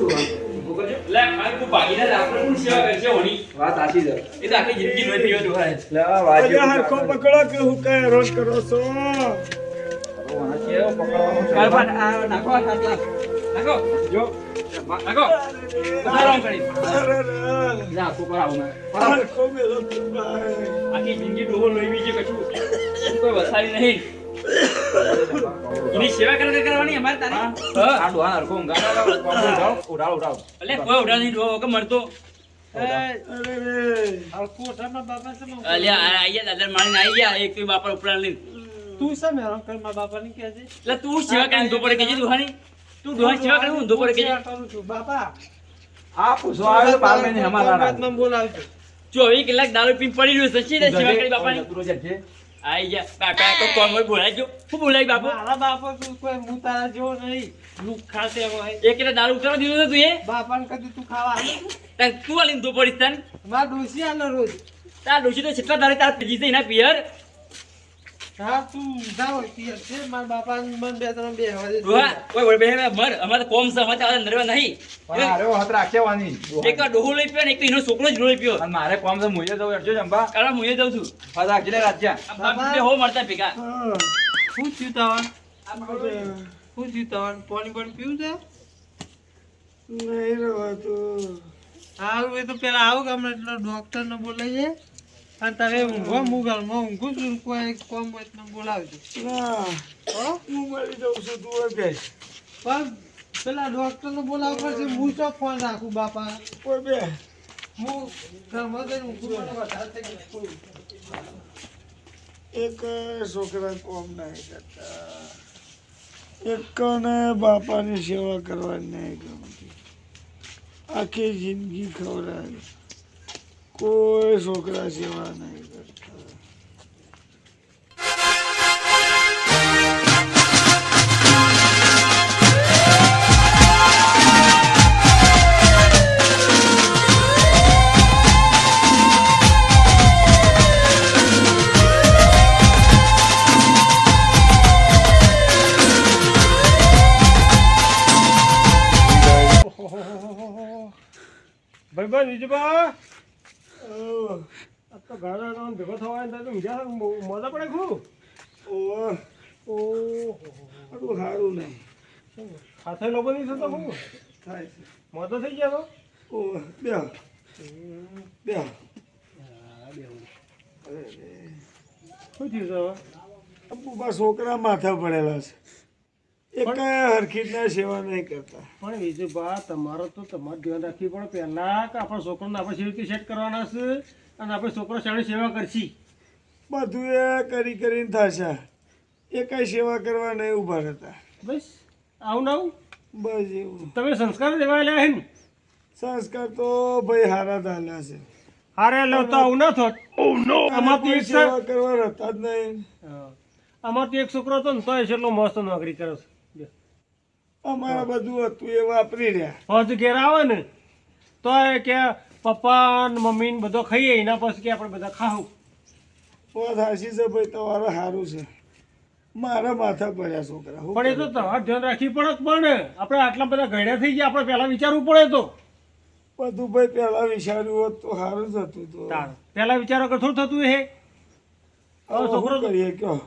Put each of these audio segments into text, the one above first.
એટલે આ કોઈ ભાગીદાર આપણે કોણ સેવા કરશે હોની? વાત સાચી છે. એ તો આખી જિંદગી નો હરખો પકડો કે હું કઈ રોજ કરો છો? નાખો નાખો. જો. નાખો. ઉતારો કરી. આખી જિંદગી ડોહો લઈ બીજે કશું. કોઈ વસાવી નહીં. એની સેવા કરે કરે કરવાની અમારે તારી? આ ડોહાને હરખો ઊંઘાડો, ઉઠાવો, ઉઠાવો, ઉઠાવો. એટલે કોઈ ઉડાડ નહીં ડોહો કે મરતો અલ્યા આયા દાદા મારીને આઈ ગયા એક તો બાપા ઉપરાણ તું શા મેળો કર મા બાપા ની કેજે એટલે તું સેવા કરી ઊંધો પડે કેજે દુહાની તું દુહાની સેવા કરી ઊંધો પડે કેજે કરું છું બાપા. આ પૂછવા આવે હમારા ના. કોમવાતમાં બોલાવજો. ચોવીસ કલાક દારૂ પી પડી રહ્યો સચી સચ્ચી સેવા કરી બાપાની? જે. આઈ ગયા બાપા તો કોણ હોય બોલાઈ ગયો શું બોલાઈ બાપુ મારા બાપા તું કોઈ હું તારા જેવો નહીં લુખ્ખા છે હોય એક એટલે દારૂ ઉતારવા દીધો તું એ બાપાને કદી તું ખાવા? તાર તું આલીને ઊંધો પડીશ તાન મારા ડોસી આલો રોજ તાર ડોશી તો છેટલા દારૂ તાર પીજી છે એના પિયર હા તું જાઓ છે. મારા મન બે ત્રણ બે હવે કોઈ મર. અમારે કોમ છે અમારે ત્યાં નરવા નહીં. હારે હાથ રાખેવાની. એક તો ડોહો લઈ પીયો ને એક તો એનો છોકરો જ ડોહો પીયો અને મારે કોમ છે મુજે જવું હેડજો જંબા. કારણ મુજે જઉં છું. પાછા રાખજે લે રાજ્યા બે હો મળતા ભેગા. હા. શું થયું તવાન? શું થયું તવાન? પાણી પાણી પીવું છે? નહીં રહેવાતું. હારું એ તો પેલા આવું કે હમણાં એટલો ડોક્ટર ને બોલાવીએ. અને તારે ઊંઘવા મુગલમાં ઊંઘું છું કોઈ કોમ હોય તો મને બોલાવજો. ના હો? મરી જાઉં છું તું હવે. પણ પેલા ડોક્ટર ને બોલાવવા પડશે હું તો ફોન રાખું બાપા? કોઈ બે. હું ઘરમાં જઈને ઊંઘું. એક છોકરા કોમ નહીં કરતા. એક ને બાપાની સેવા કરવાની નહીં ગમતી. આખી જિંદગી ખવડાવી. કોઈ છોકરા સેવા નહીં કરતા ભાઈ ભાઈ આ તો ઘણા જણા ભેગો થવા તો બીજા મોજા પડે ખૂબ ઓહ, ઓહો આટલું સારું નહીં. હાથે લોકો નહીં થતો ખૂબ થાય છે. મોતો થઈ ગયા તો? ઓહ, બે બે. શું થયું છોકરા માથા પડેલા છે. એક હરખી સેવા નહીં કરતા. પણ વિજયભા તમારો તો તમારે ધ્યાન રાખવી પણ પહેલા કે આપણા છોકરાને આપણે સેવી રીતે સેટ કરવાના છે અને આપણે છોકરો શાળી સેવા કરશી. બધું એ કરી કરીને થશે. એ કાંઈ સેવા કરવા નહીં ઊભા રહેતા. બસ આવું ને આવું? બસ એવું. તમે સંસ્કાર દેવા લ્યા હે ને? સંસ્કાર તો ભાઈ હારા ધાલ્યા છે. હારે લો તો આવું ના થોત. એક સેવા કરવા રહેતા જ નહીં. હા. આમાંથી એક છોકરો હતો ને તોય એટલો મસ્ત નોકરી કરે છે. અમારા બધું હતું એ વાપરી રહ્યા. હજુ ઘેર આવે ને તોય કે પપ્પા ને મમ્મી ને બધો ખાઈએ એના પછી કે આપણે બધા ખાવું વાત હાસી છે ભાઈ તમારે સારું છે. મારા માથા પડ્યા છોકરા હું પણ એ તો? તમારે ધ્યાન રાખવી પડે પણ? આપણે આટલા બધા ઘડ્યા થઈ ગયા આપણે પહેલા વિચારવું પડે તો. બધું ભાઈ પહેલા વિચાર્યું હોત તો સારું જ હતું તો. પહેલા વિચારો કે થોડું થતું હે. છોકરો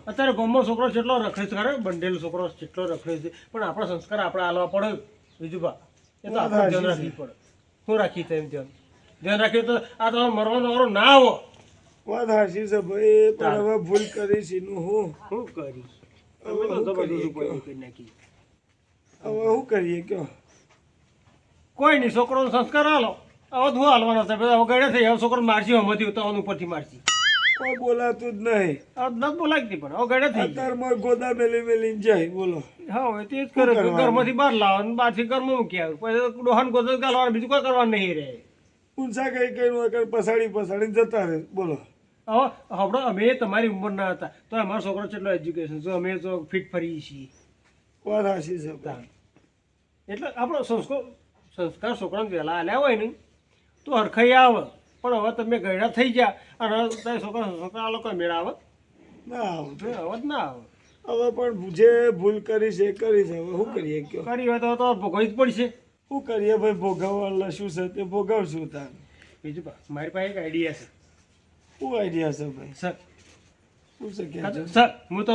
અત્યારે ગામમાં છોકરો જેટલો રખડે છે ખરે? બંડેલ છોકરો જેટલો રખડે છે. પણ આપણા સંસ્કાર આપણે આલવા પડે બીજું બા એ તો આપણે ધ્યાન રાખવી પડે. શું રાખી તેમ ધ્યાન. ધ્યાન રાખીએ તો આ તો મરવાનો વારો ના આવો. વાત હાસી છે ભાઈ પણ હવે ભૂલ કરી છે એનું હું. શું કરીશ. હવે તો જબરદસ્ત કયો? કરી નાખી હવે શું કરીએ કયો કોઈ નહીં છોકરોનો સંસ્કાર હાલો. હવે શું હાલવાનો છે બધા વગાડે થઈ હવે છોકરો મારજી હમતી ઉતાવળ ઉપરથી મારસી કોઈ બોલાતું જ નહીં. નથી બોલાવતી પણ હવે થઈ. અત્યારમાં ગોદા મેલી મેલી જાય બોલો. હા તે જ કરે ઘરમાંથી બહાર લાવો અને બહારથી ઘરમાં મૂકી આવે? પછી ડોહાન ગોદો ગાલવાનું બીજું કોઈ કરવાનું નહીં રહે. ઊંચા કઈ કઈ વગર પસાડી પસાડીને જતા રહે બોલો. હવે હમણાં અમે તમારી ઉંમરના હતા તો અમારો છોકરો કેટલો એજ્યુકેશન છે? અમે તો ફિટ ફરી છીએ. વાત હાસી છે એટલે આપણો સંસ્કાર સંસ્કાર છોકરાને વહેલા આલ્યા હોય ને તો હરખાઈ આવે. પણ હવે તમે ગયડા થઈ ગયા અને તમે છોકરા છોકરા લોકો મેળા આવે? ના આવતું. હવે જ ના આવે. હવે પણ જે ભૂલ કરી છે એ કરી છે હવે શું કરીએ કયો કરી હોય તો તો ભોગવવી જ પડશે. શું કરીએ ભાઈ? ભોગવવા શું છે? તે ભોગવશું તાર. બીજું મારી પાસે એક આઈડિયા છે. શું આઈડિયા છે ભાઈ? સર. શું છે કે સર હું તો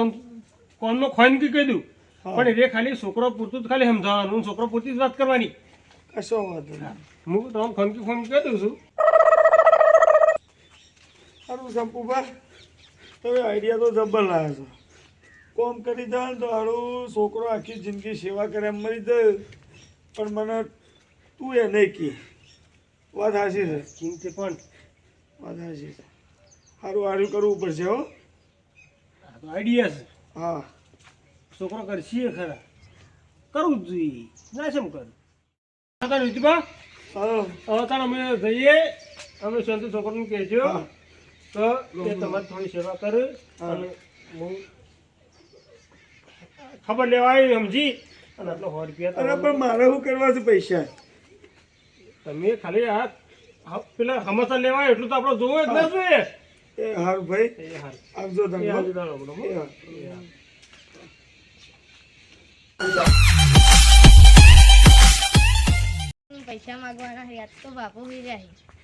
કોનનો ખોઈન કી કહી દઉં. પણ એ ખાલી છોકરો પૂરતું જ ખાલી સમજાવવાનું છોકરો પૂરતી જ વાત કરવાની. કશો વાંધો હું. તમને ખોનકી ફોન કહી દઉં છું. સારું શંપુભા તમે આઈડિયા તો જબ્બર લાવ્યા છો. કોમ કરી દે તો હારું છોકરો આખી જિંદગી સેવા કરે એમ મરી દે પણ મને તું એ નહીં કહે વાત હાશી છે. કિંમતી પણ. વાત હાશી છે. સારું હારું કરવું પડશે હો. આ તો આઈડિયા છે. હા. છોકરો કરશે ખરા. કરવું જ જોઈએ. ના શેમ કર. તાર વિજુબા હા. હવે તાર અમે જઈએ. અમે શાંતિ છોકરાને કહેજો. તો એ તમારી થોડી સેવા કરે. અને હું ખબર લેવા આવી સમજી. અને આટલો સો રૂપિયા અરે પણ મારે શું કરવા છે પૈસા? તમે ખાલી આ પેલા હમાસા લેવા એટલું તો આપણે જોવું જ ના જોઈએ. એ હારું ભાઈ. પૈસા માંગવાના યાદ તો બાપુ બી રહ્યા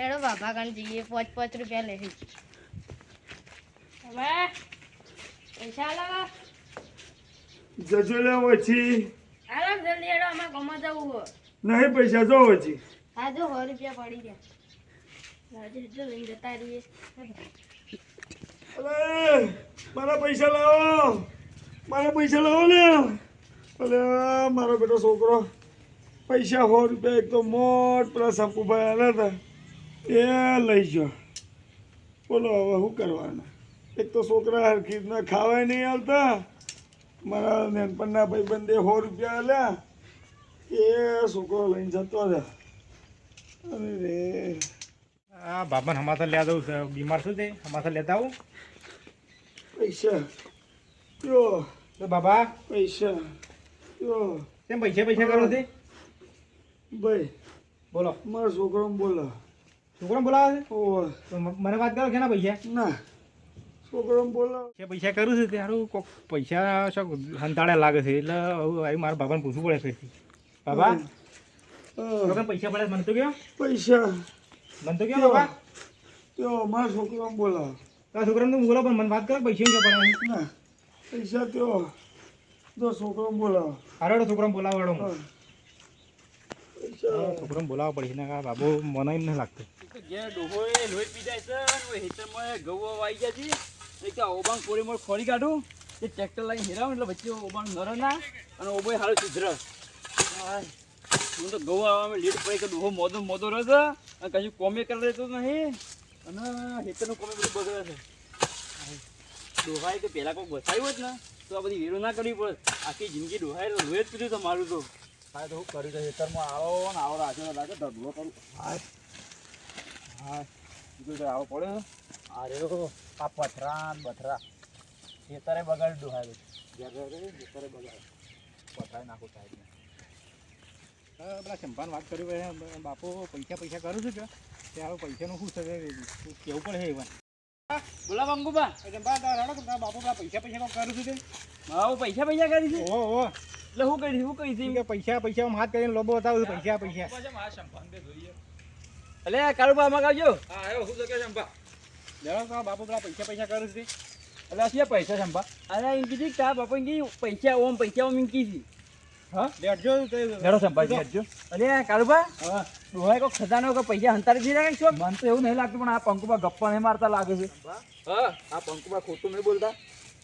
હેડો બાબા કણ જઈએ પાંચ પાંચ રૂપિયા લે હવે પૈસા લાવો. જજો લે પછી હાલો જલ્દી હેડો અમાર ગમવા જવું હો નહીં પૈસા જો પછી હા જો સો રૂપિયા પડી ગયા. લાવજો જો લઈને જતા રહીએ. અરે મારા પૈસા લાવો. મારા પૈસા લાવો લે અરે મારો બેટો છોકરો. પૈસા સો રૂપિયા એક તો મોટ પેલા સંપુભાઈ આવ્યા હતા. એ લઈ જો. બોલો હવે શું કરવાના? એક તો છોકરા હરખી રીતના ખાવાય નહીં આવતા મારા નેનપણના ભાઈ બંદે સો રૂપિયા આલ્યા. એ છોકરો લઈને જતો રહ્યા. અરે રે. આ બાબાને હમાસા લેવા દઉં છે. બીમાર શું છે? હમાસા લેતા આવું? પૈસા. જો બાબા. પૈસા. જો કેમ પૈસા પૈસા કરો છે? ભાઈ. બોલો. મારા છોકરો બોલો છોકરો બોલાવે છે? મને વાત કરો કેના પૈસા? ના. છોકરાને બોલો કે પૈસા કરું છું ત્યારે કોક પૈસા શોક હંતાળે લાગે છે એટલે હવે મારા બાબાને પૂછવું પડે ફરીથી બાબા? કેમ પૈસા પડે મને તો કયો. પૈસા. મને તો કયો બાબા? તો મારા છોકરાને બોલો તારા છોકરાને તું બોલો પણ મને વાત કરો પૈસા ક્યાં પડે ના. પૈસા તો તો છોકરો બોલો હારો છોકરો બોલાવો છોકરો બોલાવવો પડશે ને બાબુ મને એમ નહીં લાગતું. જે ડોહોએ લોહી પી જાય છે હેતરમાં ઘઉં વાઈ ગયા છે. એક તો ઓબાંગ કોરી મોર ખોરી કાઢું. એ ટ્રેક્ટર લઈને હેરાવ એટલે વચ્ચે ઓબાણ નરો ના અને ઓબોય હારો સુધર. હું તો ઘઉં આવવામાં લેટ પડી કે ડોહો મોદો મોદો રહે છે. અને કશું કોમે કરી લેતો નહીં. અને હેતરનું કોમે બધું બગડે છે. ડોહાએ તો પહેલાં કોઈ બસાવ્યું હોત ને તો આ બધી વેરો ના કરવી પડે. આખી જિંદગી ડોહાએ લોહી જ પીધું તો મારું તો. હા તો હું કર્યું તો હેતરમાં આવો ને આવો રાખ્યો લાગે ઢગલો કરું. હાય. હા કીધું આવો પડ્યો. અરે આ પથરા બથરા. ખેતરે બગાડી ડોહાય ખેતરે બગાડે. પથરા નાખું સાહેબ હા, પેલા ચંપાને વાત કરી બાપુ પૈસા પૈસા કરું છું કે? ત્યારે પૈસાનું શું છે કેવું પડે એવા બોલા બંગુબા. ચંપા કે તારા બાપુ પેલા પૈસા પૈસા કરું છું તે? મારો પૈસા પૈસા કરી છે? ઓહો ઓહો. એટલે શું કરી શું કહી કે પૈસા પૈસા હાથ કરીને લોબો બતાવું પૈસા પૈસા. પૈસા એટલે કાળુબા આમાં આવજો. હા આવ્યો શું કે ચંપા લેવા કા બાપુ પેલા પૈસા પૈસા કરું છે. અલે એટલે પૈસા ચંપા અરે એમ કીધી કા બાપુ એમ પૈસા ઓમ પૈસા ઓમ એમ કીધી. હા? લેડો ચંપાજી હેડજો અરે કાળુબા હા. ખજાનો કે પૈસા હંતારી દીધા કઈ શું મને તો એવું નહીં લાગતું પણ આ પંકુબા ગપ્પા નહીં મારતા લાગે છે. હા આ પંકુબા ખોટું નહીં બોલતા.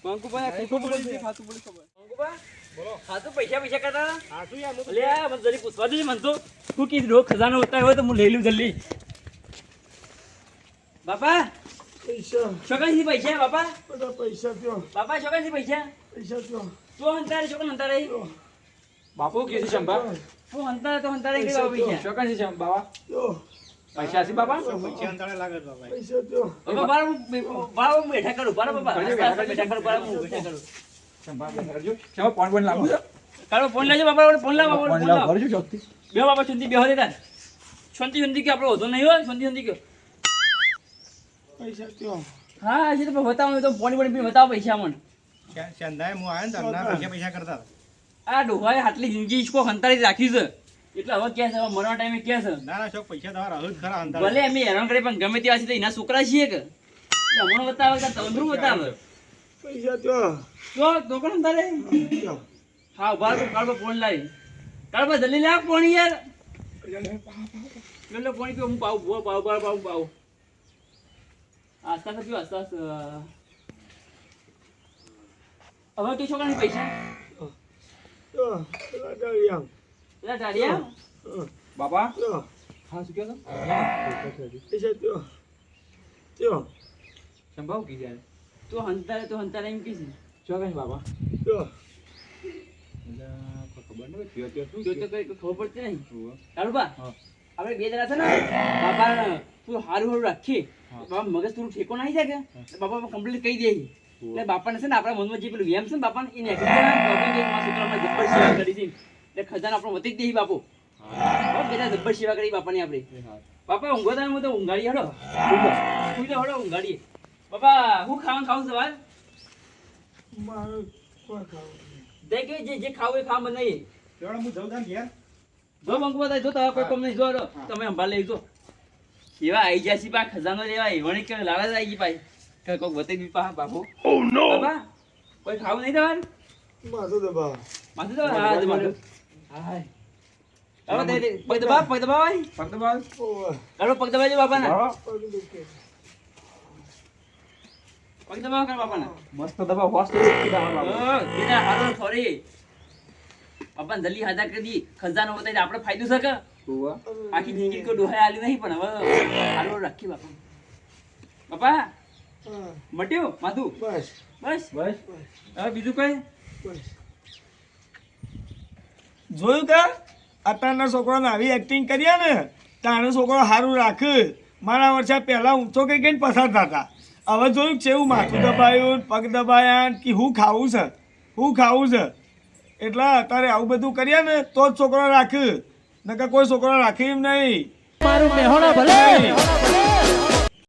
પંકુબા ખોટું બોલતી ખાતું બોલી ખબર પંકુબા બોલો. ખાતું પૈસા પૈસા કરતા હા શું યાર હું આ મને જરી પૂછવા દેજે મને તો તું કીધું રોજ ખજાનો હોતા હોય તો હું લઈ લઉં જલ્દી. બાપા પૈસા. છોકરાથી પૈસા બાપા? બધા પૈસા ત્યો બાપા છોકરાથી પૈસા? પૈસા ત્યો તો હંતારે છોકરા હંતારે? બાપુ કે છે ચંપા હું હંતારે તો હંતારે કે બાપા પૈસા? ચોકન છે ચંપા બાવા ત્યો પૈસા છે બાપા? પૈસા અંતરે લાગે બાબા પૈસા ત્યો બાપા હું હું બેઠા કરું. બાર બાપા બેઠા કરું બાર બેઠા કરું. ચંપા કરજો ચંપા પોઈન્ટ પોઈન્ટ લાગુ છે? કાળો ફોન લેજો બાપા ફોન લાવ બાપા ફોન લાવ કરજો ચોકથી. બે બાપા છુંતી બે હોદે તાર છુંતી છુંતી કે આપણો હોતો નહીં હોય છુંતી છુંતી કે. પૈસા ત્યો હા હજી તો બતાવો તો પોણી પોણી બતાવો પૈસા મને સંધાય હું આવ્યો ને તમને પૈસા પૈસા કરતા આ ડોહાએ આટલી જિંદગી હંતાડી રાખી છે. એટલે હવે કે છે? હવે મરવા ટાઈમે કે છે? ના ના શોખ પૈસા તમારા ખરા અંધારા. ભલે અમે હેરાન કરી પણ ગમે ત્યાં છે તો એના છોકરા છીએ કે. હમણાં બતાવે કે બતાવે. પૈસા તો તો તો કોણ તારે. હા ઊભા તો કાળો ફોન લાવી કાળો જલ્દી લાવ ફોન યાર. એટલે લે ફોન કે હું પાવ ભૂવા પાવ પાવ પાવ પાવ આસ્તા થતી પીવો આસ્તા હવે તું છોકરાને પૈસા? પેલા હં. બાપા? હા શું કહો પૈસા તો તો સંભાવ કીધી યાર તું હંતારે તું હંતારે એમ કીધું શું કહે છે બાપા તો કોઈ ખબર નહીં થયો થયો શું? તો કઈ ખબર પડતી નહીં. કાળુબા હા. આપણે બે જણા છે ને બાપા તું હારું હારું રાખીએ. બાપા મગજ થોડું ઠેકો નાખી જાય કે? બાપા કમ્પ્લીટ કહી દે. એટલે બાપાને છે ને આપણા મનમાં જે પેલું વેમ છે ને બાપાને એને બાપા જબ્બર સેવા કરી છે. એટલે ખજાનો આપણો વધી જ દે બાપુ. બહુ બધા જબ્બર સેવા કરી બાપાની આપણે. બાપા ઊંઘો તમે તો ઊંઘાડી હડો. ઊંઘો. જાઓ હડો ઊંઘાડીએ. બાપા હું ખાવાનું ખાવું સવાર મારે કોઈ ખાવું દે કે જે જે ખાવું એ ખાવા નહીં. જોડે હું જઉં તાન ઘેર. જો જો તમે કોઈ કમ નહીં જો તમે તમે લઈ લેજો. એવા આઈ ગયા છે પા ખજાનો લેવા. એવણી કે આવી ગઈ પાઈ કે કોક બતાવી દી પા બાપુ. બાપા કોઈ ખાવું નહીં તમારે? માથું દબા માથું હા જ હાય. હવે દે દે. પગ દબાવ પગ ભાઈ. પગ. પગ દુખે પગ દબાવ કર બાપાના. મસ્ત દબાવ હોસ્ટ કરી દીધા મારા બાપા. ઓ બીજા હારો જલ્દી હાજર કરી દી. ખજાનો બતાવી આપણે ફાયદો છે કે? આખી જિંદગી કોઈ ડોહાય આલી નહીં પણ હવે હારો રાખી બાપા. બાપા મટ્યો માધુ માથું? બસ. બસ? બસ. હવે બીજું કઈ? બસ. જોયું કે? અત્યારના છોકરાને આવી એક્ટિંગ કર્યા ને તારો છોકરો સારું રાખ. મારા વર્ષે પહેલાં ઊંચો કઈ કઈ પસાર થતા. હવે જોયું છે એવું માથું દબાયું પગ દબાયા કે હું ખાવું છે? હું ખાવું છે? એટલે અત્યારે આવું બધું કરીએ ને તો જ છોકરો રાખ્યું નકર કોઈ છોકરો રાખ્યું એમ નહીં. મારું મેહોણા ભલે.